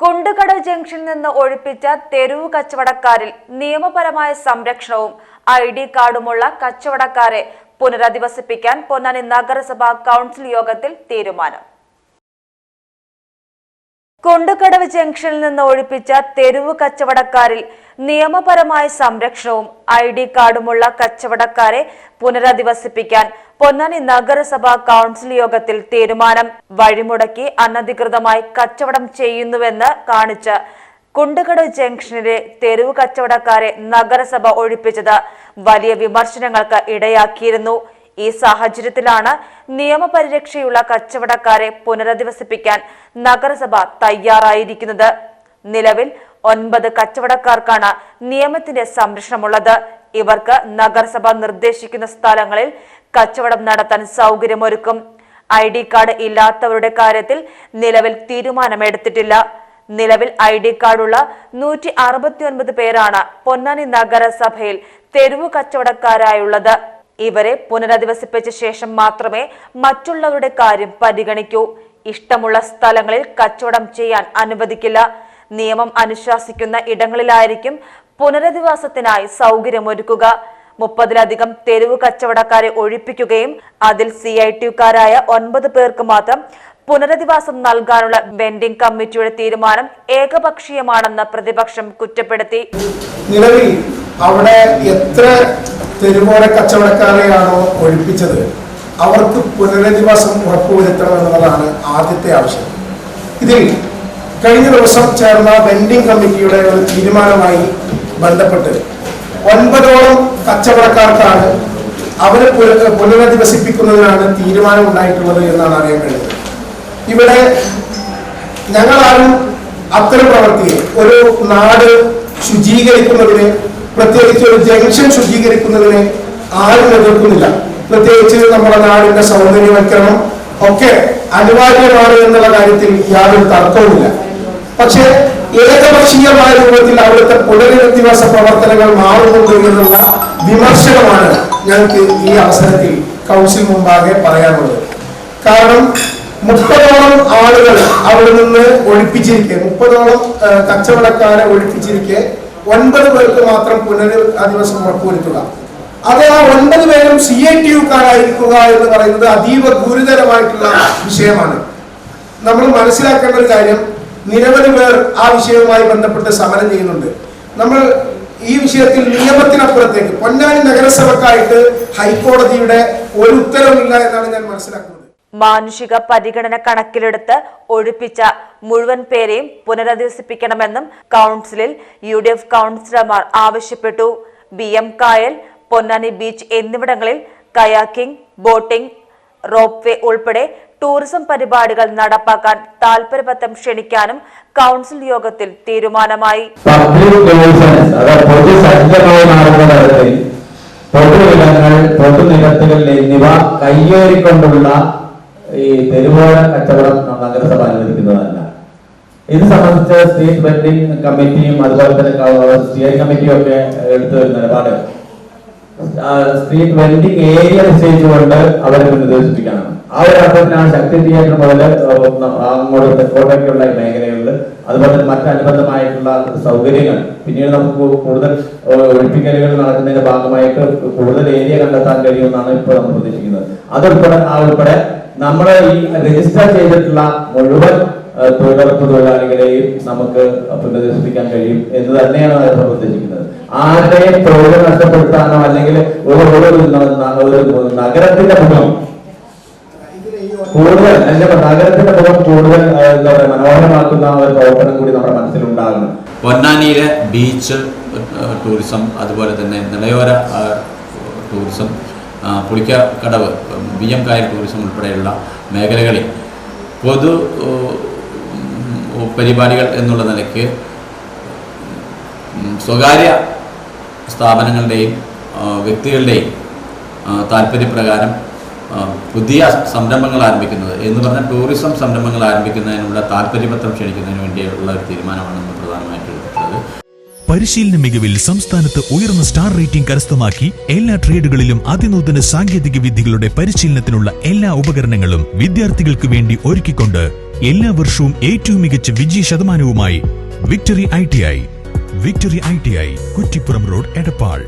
കുണ്ടുകടവ് ജംഗ്ഷനിൽ നിന്ന് ഒഴിപ്പിച്ച തെരുവ് കച്ചവടക്കാരിൽ നിയമപരമായ സംരക്ഷണവും ഐ ഡി കാർഡുമുള്ള കച്ചവടക്കാരെ പുനരധിവസിപ്പിക്കാൻ പൊന്നാനി നഗരസഭാ കൗൺസിൽ യോഗത്തിൽ തീരുമാനം. കുണ്ടുകടവ് ജംഗ്ഷനിൽ നിന്ന് ഒഴിപ്പിച്ച തെരുവ് കച്ചവടക്കാരിൽ നിയമപരമായ സംരക്ഷണവും ഐ ഡി കാർഡുമുള്ള കച്ചവടക്കാരെ പുനരധിവസിപ്പിക്കാൻ പൊന്നാനി നഗരസഭാ കൗൺസിൽ യോഗത്തിൽ തീരുമാനം വഴിമുടക്കി അനധികൃതമായി കച്ചവടം ചെയ്യുന്നുവെന്ന് കാണിച്ച് കുണ്ടുകടവ് ജംഗ്ഷനിലെ തെരുവ് കച്ചവടക്കാരെ നഗരസഭ ഒഴിപ്പിച്ചത് വലിയ വിമർശനങ്ങൾക്ക് ഇടയാക്കിയിരുന്നു. ഈ സാഹചര്യത്തിലാണ് നിയമപരിരക്ഷയുള്ള കച്ചവടക്കാരെ പുനരധിവസിപ്പിക്കാൻ നഗരസഭ തയ്യാറായിരിക്കുന്നത്. നിലവിൽ ഒൻപത് കച്ചവടക്കാർക്കാണ് നിയമത്തിന്റെ സംരക്ഷണമുള്ളത്. ഇവർക്ക് നഗരസഭ നിർദ്ദേശിക്കുന്ന സ്ഥലങ്ങളിൽ കച്ചവടം നടത്താൻ സൗകര്യമൊരുക്കും. ഐ ഡി കാർഡ് ഇല്ലാത്തവരുടെ കാര്യത്തിൽ നിലവിൽ തീരുമാനമെടുത്തിട്ടില്ല. നിലവിൽ ഐ ഡി കാർഡുള്ള നൂറ്റി അറുപത്തിയൊൻപത് പേരാണ് പൊന്നാനി നഗരസഭയിൽ തെരുവു കച്ചവടക്കാരായുള്ളത്. ഇവരെ പുനരധിവസിപ്പിച്ച ശേഷം മാത്രമേ മറ്റുള്ളവരുടെ കാര്യം പരിഗണിക്കൂ. ഇഷ്ടമുള്ള സ്ഥലങ്ങളിൽ കച്ചവടം ചെയ്യാൻ അനുവദിക്കില്ല. നിയമം അനുശാസിക്കുന്ന ഇടങ്ങളിലായിരിക്കും പുനരധിവാസത്തിനായി സൗകര്യമൊരുക്കുക. മുപ്പതിലധികം തെരുവ് കച്ചവടക്കാരെ ഒഴിപ്പിക്കുകയും അതിൽ സി ഐ ടിക്കാരായ ഒൻപത് പേർക്ക് മാത്രം പുനരധിവാസം നൽകാനുള്ള വെൻഡിംഗ് കമ്മിറ്റിയുടെ തീരുമാനം ഏകപക്ഷീയമാണെന്ന് പ്രതിപക്ഷം കുറ്റപ്പെടുത്തി. നിലവിൽ അവിടെ എത്ര തെരുവോര കച്ചവടക്കാരെയാണോ ഒഴിപ്പിച്ചത്? അവർക്ക് പുനരധിവാസം ഉറപ്പുവരുത്തണം എന്നുള്ളതാണ് ആദ്യത്തെ ആവശ്യം. ഇതിൽ കഴിഞ്ഞ ദിവസം ചേർന്ന വെൻഡിംഗ് കമ്മിറ്റിയുടെ ഒരു തീരുമാനമായി ബന്ധപ്പെട്ട്. ഒൻപതോളം കച്ചവടക്കാർക്കാണ് അവരെ പുന- പുനരധിവസിപ്പിക്കുന്നതിനാണ് തീരുമാനം ഉണ്ടായിട്ടുള്ളത് എന്നാണ് അറിയാൻ കഴിയുന്നത്. ഇവിടെ ഞങ്ങളാരും അത്തരം പ്രവർത്തിയെ ഒരു നാട് ശുചീകരിക്കുന്നതിന് പ്രത്യേകിച്ച് ഒരു ജംഗ്ഷൻ ശുചീകരിക്കുന്നതിന് ആരും എതിർക്കുന്നില്ല. പ്രത്യേകിച്ച് നമ്മുടെ നാടിന്റെ സൗന്ദര്യവൽക്കരണം ഒക്കെ അനിവാര്യമാണ് എന്നുള്ള കാര്യത്തിൽ യാതൊരു തർക്കവുമില്ല. പക്ഷേ ഏകപക്ഷീയമായ രൂപത്തിൽ അവിടുത്തെ പുനരധിവാസ പ്രവർത്തനങ്ങൾ മാറുന്നുണ്ട് എന്നുള്ള വിമർശനമാണ് ഞങ്ങൾക്ക് ഈ അവസരത്തിൽ കൗൺസിൽ മുമ്പാകെ പറയാനുള്ളത്. കാരണം മുപ്പതോളം ആളുകൾ അവിടെ നിന്ന് ഒഴിപ്പിച്ചിരിക്കെ മുപ്പതോളം കച്ചവടക്കാരെ ഒഴിപ്പിച്ചിരിക്കെ ഒൻപത് പേർക്ക് മാത്രം പുനരധിവാസം ഉറപ്പുവരുത്തുക. അത് ആ ഒൻപത് പേരും സി ഐ ടി യുക്കാരായിരിക്കുക എന്ന് പറയുന്നത് അതീവ ഗുരുതരമായിട്ടുള്ള വിഷയമാണ്. നമ്മൾ മനസ്സിലാക്കേണ്ട ഒരു കാര്യം നിരവധി പേർ ആ വിഷയവുമായി ബന്ധപ്പെട്ട് സമരം ചെയ്യുന്നുണ്ട്. നമ്മൾ ഈ വിഷയത്തിൽ നിയമത്തിനപ്പുറത്തേക്ക് പൊന്നാനി നഗരസഭക്കായിട്ട് ഹൈക്കോടതിയുടെ ഒരു ഉത്തരവില്ല എന്നാണ് ഞാൻ മനസ്സിലാക്കുന്നത്. മാനുഷിക പരിഗണന കണക്കിലെടുത്ത് ഒഴിപ്പിച്ച മുഴുവൻ പേരെയും പുനരധിവസിപ്പിക്കണമെന്നും കൗൺസിലിൽ യു ഡി എഫ് കൗൺസിലർമാർ ആവശ്യപ്പെട്ടു. ബി എം കായൽ പൊന്നാനി ബീച്ച് എന്നിവിടങ്ങളിൽ കയാക്കിംഗ് ബോട്ടിംഗ് റോപ്പ് വേ ഉൾപ്പെടെ ടൂറിസം പരിപാടികൾ നടപ്പാക്കാൻ താൽപര്യപത്രം ക്ഷണിക്കാനും കൗൺസിൽ യോഗത്തിൽ തീരുമാനമായി. മാറുന്ന പൊതുനിരത്തുകൾ എന്നിവ കയ്യേറിക്കൊണ്ടുള്ള ഈ തെരുവോര കച്ചവടം നഗരസഭ അനുവദിക്കുന്നതല്ല ഇത് സംബന്ധിച്ച് സ്റ്റേറ്റ് വെൻഡിംഗ് കമ്മിറ്റിയും അതുപോലെ തന്നെ സ്റ്റിയറിംഗ് കമ്മിറ്റിയും ഒക്കെ എടുത്തു വരുന്ന നിലപാട് സ്ട്രീറ്റ് വെൻഡിംഗ് ഏരിയ നിശ്ചയിച്ചുകൊണ്ട് അവരെ നിർദ്ദേശിപ്പിക്കണം ആ ഒരു അർത്ഥത്തിലാണ് ശക്തി തിയേറ്റർ മുതൽ അങ്ങോട്ട് തെക്കോട്ടേക്കുള്ള ഈ മേഖലകളിൽ അതുപോലെ തന്നെ മറ്റനുബന്ധമായിട്ടുള്ള സൗകര്യങ്ങൾ. പിന്നീട് നമുക്ക് കൂടുതൽ ഒഴിപ്പിക്കലുകൾ നടക്കുന്നതിന്റെ ഭാഗമായിട്ട് കൂടുതൽ ഏരിയ കണ്ടെത്താൻ കഴിയുമെന്നാണ് ഇപ്പോൾ നമ്മൾ പ്രതീക്ഷിക്കുന്നത് അതുൾപ്പെടെ ആ ഉൾപ്പെടെ നമ്മൾ ഈ രജിസ്റ്റർ ചെയ്തിട്ടുള്ള മുഴുവൻ തൊഴിലുറപ്പ് തൊഴിലാളികളെയും നമുക്ക് പുനരധിവസിപ്പിക്കാൻ കഴിയും എന്ന് തന്നെയാണ് അതിൽ പ്രതീക്ഷിക്കുന്നത് ആരുടെയും തൊഴിൽ നഷ്ടപ്പെടുത്താനോ അല്ലെങ്കിൽ ഒരു ഒരു നഗരത്തിന്റെ മുഖം കൂടുതൽ എന്റെ നഗരത്തിന്റെ മുഖം കൂടുതൽ എന്താ പറയുക മനോഹരമാക്കുന്ന ഒരു പ്രവർത്തനം കൂടി നമ്മുടെ മനസ്സിലുണ്ടാകണം പൊന്നാനിയിലെ ബീച്ച് ടൂറിസം അതുപോലെ തന്നെ നിലയോര ടൂറിസം പുളിക്കടവ് ബി എം കായൽ ടൂറിസം ഉൾപ്പെടെയുള്ള മേഖലകളിൽ പൊതു പരിപാടികൾ എന്നുള്ള നിലയ്ക്ക് സ്വകാര്യ സ്ഥാപനങ്ങളുടെയും വ്യക്തികളുടെയും താല്പര്യപ്രകാരം പുതിയ സംരംഭങ്ങൾ ആരംഭിക്കുന്നത് എന്ന് പറഞ്ഞാൽ ടൂറിസം സംരംഭങ്ങൾ ആരംഭിക്കുന്നതിനുള്ള താല്പര്യപത്രം ക്ഷണിക്കുന്നതിന് വേണ്ടിയുള്ള ഒരു തീരുമാനമാണ് നമ്മൾ എടുത്തിട്ടുള്ളത്. പരിശീലന മികവിൽ സംസ്ഥാനത്ത് ഉയർന്ന സ്റ്റാർ റേറ്റിംഗ് കരസ്ഥമാക്കി എല്ലാ ട്രേഡുകളിലും അതിനൂതന സാങ്കേതിക വിദ്യകളുടെ പരിശീലനത്തിനുള്ള എല്ലാ ഉപകരണങ്ങളും വിദ്യാർത്ഥികൾക്ക് വേണ്ടി ഒരുക്കിക്കൊണ്ട് എല്ലാ വർഷവും ഏറ്റവും മികച്ച വിജയ ശതമാനവുമായി victory I victory I T I Kuttippuram road Edappal